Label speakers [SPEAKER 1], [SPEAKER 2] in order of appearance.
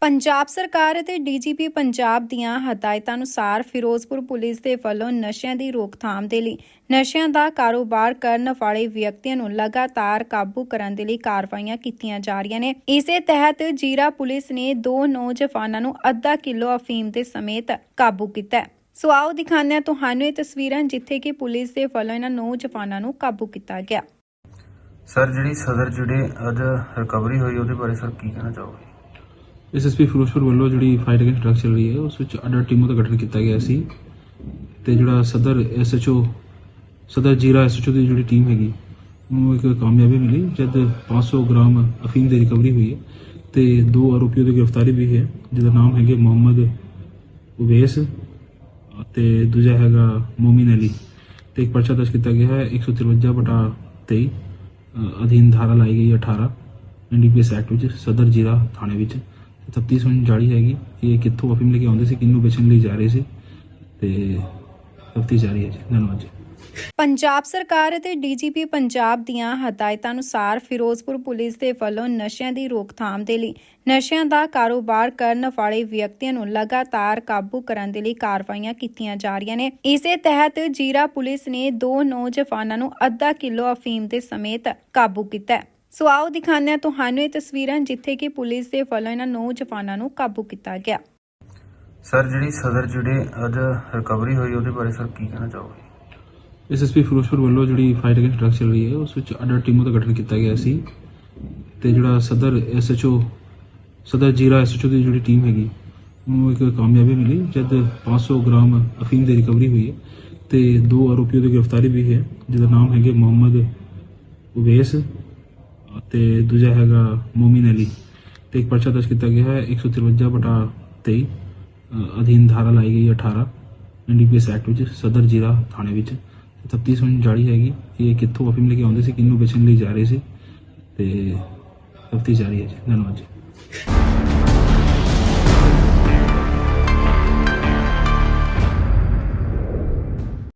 [SPEAKER 1] ਪੰਜਾਬ ਸਰਕਾਰ ਅਤੇ ਡੀਜੀਪੀ ਪੰਜਾਬ ਦੀਆਂ ਹਦਾਇਤਾਂ ਅਨੁਸਾਰ ਫਿਰੋਜ਼ਪੁਰ ਪੁਲਿਸ ਦੇ ਵੱਲੋਂ ਨਸ਼ਿਆਂ ਦੀ ਰੋਕਥਾਮ ਦੇ ਲਈ ਨਸ਼ਿਆਂ ਦਾ ਕਾਰੋਬਾਰ ਕਰਨ ਵਾਲੇ ਵਿਅਕਤੀਆਂ ਨੂੰ ਲਗਾਤਾਰ ਕਾਬੂ ਕਰਨ ਦੇ ਲਈ ਕਾਰਵਾਈਆਂ ਕੀਤੀਆਂ ਜਾ ਰਹੀਆਂ ਨੇ ਇਸੇ ਤਹਿਤ ਜੀਰਾ ਪੁਲਿਸ ਨੇ ਦੋ ਨੌਜਵਾਨਾਂ ਨੂੰ ਅੱਧਾ ਕਿਲੋ ਅਫੀਮ ਦੇ ਸਮੇਤ ਕਾਬੂ ਕੀਤਾ ਹੈ। ਸੋ ਆਓ ਦਿਖਾਉਂਦੇ ਹਾਂ ਤੁਹਾਨੂੰ ਇਹ ਤਸਵੀਰਾਂ ਜਿੱਥੇ ਕਿ ਪੁਲਿਸ ਦੇ ਵੱਲੋਂ ਇਹਨਾਂ ਨੌਜਵਾਨਾਂ ਨੂੰ ਕਾਬੂ ਕੀਤਾ ਗਿਆ
[SPEAKER 2] ਸਰ, ਜਿਹੜੀ ਸਦਰ ਜਿਹੜੇ ਅੱਜ ਰਿਕਵਰੀ ਹੋਈ, ਉਹਦੇ ਬਾਰੇ ਸਰ ਕੀ ਕਹਿਣਾ ਚਾਹੋਗੇ?
[SPEAKER 3] ਐਸਐਸਪੀ ਫਿਰੋਜ਼ਪੁਰ ਵੱਲੋਂ ਜਿਹੜੀ ਫਾਈਟ ਅਗੇਂਸਟ ਡਰੱਗ ਚੱਲ ਰਹੀ ਹੈ, ਉਸ ਵਿੱਚ ਅਡਰ ਟੀਮਾਂ ਦਾ ਗਠਨ ਕੀਤਾ ਗਿਆ ਸੀ ਤੇ ਜਿਹੜਾ ਸਦਰ ਐਸਐਚਓ ਸਦਰ ਜੀਰਾ ਐਸਐਚਓ ਦੀ ਜਿਹੜੀ ਟੀਮ ਹੈਗੀ, ਉਹਨੂੰ ਇੱਕ ਕਾਮਯਾਬੀ ਮਿਲੀ, ਜਦ 500 ਗ੍ਰਾਮ ਅਫੀਮ ਦੀ ਰਿਕਵਰੀ ਹੋਈ ਹੈ ਤੇ ਦੋ ਆਰੋਪੀਆਂ ਦੀ ਗ੍ਰਿਫਤਾਰੀ ਵੀ ਹੈ, ਜਿਹਦਾ ਨਾਮ ਹੈਗੇ ਮੁਹੰਮਦ ਉਵੈਸ ਤੇ ਦੂਜਾ ਹੈਗਾ ਮੋਮਿਨ ਅਲੀ ਤੇ ਇੱਕ ਪਰਚਾ ਦਰਜ ਕੀਤਾ ਗਿਆ ਹੈ 153 ਬਟਾ 23 ਅਧੀਨ ਧਾਰਾ ਲਾਈ ਗਈ ਹੈ 18 ਐਨਡੀਪੀਐਸ ਐਕਟ ਵਿੱਚ, ਸਦਰ ਜ਼ਿਲ੍ਹਾ ਥਾਣੇ ਵਿੱਚ। ਤਫਤੀਸ਼ ਹੁਣ ਜਾਰੀ ਹੈਗੀ ਕਿ ਇਹ ਕਿੱਥੋਂ ਅਫੀਮ ਲੈ ਕੇ ਆਉਂਦੇ ਸੀ ਕਿੰਨੂੰ ਵੇਚਣ ਲਈ ਜਾ ਰਹੇ ਸੀ। ਤੇ ਤਫਤੀਸ਼ ਜਾਰੀ ਹੈ ਜੀ। ਧੰਨਵਾਦ ਜੀ।
[SPEAKER 1] ਪੰਜਾਬ ਸਰਕਾਰ ਅਤੇ ਡੀਜੀਪੀ ਪੰਜਾਬ ਦੀਆਂ ਹਦਾਇਤਾਂ ਅਨੁਸਾਰ ਫਿਰੋਜ਼ਪੁਰ ਪੁਲਿਸ ਦੇ ਵੱਲੋਂ ਨਸ਼ਿਆਂ ਦੀ ਰੋਕਥਾਮ ਦੇ ਲਈ ਨਸ਼ਿਆਂ ਦਾ ਕਾਰੋਬਾਰ ਕਰਨ ਵਾਲੇ ਵਿਅਕਤੀਆਂ ਨੂੰ ਲਗਾਤਾਰ ਕਾਬੂ ਕਰਨ ਦੇ ਲਈ ਕਾਰਵਾਈਆਂ ਕੀਤੀਆਂ ਜਾ ਰਹੀਆਂ ਨੇ। ਇਸੇ ਤਹਿਤ ਜੀਰਾ ਪੁਲਿਸ ਨੇ ਦੋ ਨੌਜਵਾਨਾਂ ਨੂੰ ਅੱਧਾ ਕਿਲੋ ਅਫੀਮ ਦੇ ਸਮੇਤ ਕਾਬੂ ਕੀਤਾ ਹੈ। ਸੋ ਆਓ ਦਿਖਾਉਂਦੇ ਹਾਂ ਤੁਹਾਨੂੰ ਇਹ ਤਸਵੀਰਾਂ ਜਿੱਥੇ ਕਿ ਪੁਲਿਸ ਦੇ ਵੱਲੋਂ ਇਹਨਾਂ ਨੌਜਵਾਨਾਂ ਨੂੰ ਕਾਬੂ ਕੀਤਾ ਗਿਆ।
[SPEAKER 2] ਸਰ, ਜਿਹੜੀ ਸਦਰ ਜਿਹੜੇ ਅੱਜ ਰਿਕਵਰੀ ਹੋਈ, ਉਹਦੇ ਬਾਰੇ ਸਰ ਕੀ ਕਹਿਣਾ ਚਾਹੋਗੇ?
[SPEAKER 3] ਐਸਐਸਪੀ ਫਿਰੋਜ਼ਪੁਰ ਵੱਲੋਂ ਜਿਹੜੀ ਫਾਈਟ ਅਗੇਂਸਟ ਡਰੱਗ ਚੱਲ ਰਹੀ ਹੈ, ਉਸ ਵਿੱਚ ਅਡਰ ਟੀਮਾਂ ਦਾ ਗਠਨ ਕੀਤਾ ਗਿਆ ਸੀ ਤੇ ਜਿਹੜਾ ਸਦਰ ਐਸਐਚਓ ਸਦਰ ਜੀਰਾ ਐਸਐਚਓ ਦੀ ਜਿਹੜੀ ਟੀਮ ਹੈਗੀ, ਉਹਨੂੰ ਇੱਕ ਕਾਮਯਾਬੀ ਮਿਲੀ, ਜਦ 500 ਗ੍ਰਾਮ ਅਫੀਮ ਦੀ ਰਿਕਵਰੀ ਹੋਈ ਹੈ ਤੇ ਦੋ ਆਰੋਪੀਆਂ ਦੀ ਗ੍ਰਿਫਤਾਰੀ ਵੀ ਹੈ, ਜਿਹਦਾ ਨਾਮ ਹੈਗੇ ਮੁਹੰਮਦ ਉਵੈਸ ਤੇ ਦੂਜਾ ਹੈਗਾ ਮੋਮਿਨ ਅਲੀ ਤੇ ਇੱਕ ਪਰਚਾ ਦਰਜ ਕੀਤਾ ਗਿਆ ਹੈ 153 ਬਟਾ 23 ਅਧੀਨ ਧਾਰਾ ਲਾਈ ਗਈ ਹੈ 18 ਐਨਡੀਪੀਐਸ ਐਕਟ ਵਿੱਚ, ਸਦਰ ਜੀਰਾ ਥਾਣੇ ਵਿੱਚ। ਤਫਤੀਸ਼ ਹੁਣ ਜਾਰੀ ਹੈਗੀ ਕਿ ਇਹ ਕਿੱਥੋਂ ਅਫੀਮ ਲੈ ਕੇ ਆਉਂਦੇ ਸੀ ਕਿੰਨੂੰ ਵੇਚਣ ਲਈ ਜਾ ਰਹੇ ਸੀ ਤੇ ਤਫਤੀਸ਼ ਜਾਰੀ ਹੈ ਜੀ। ਧੰਨਵਾਦ ਜੀ।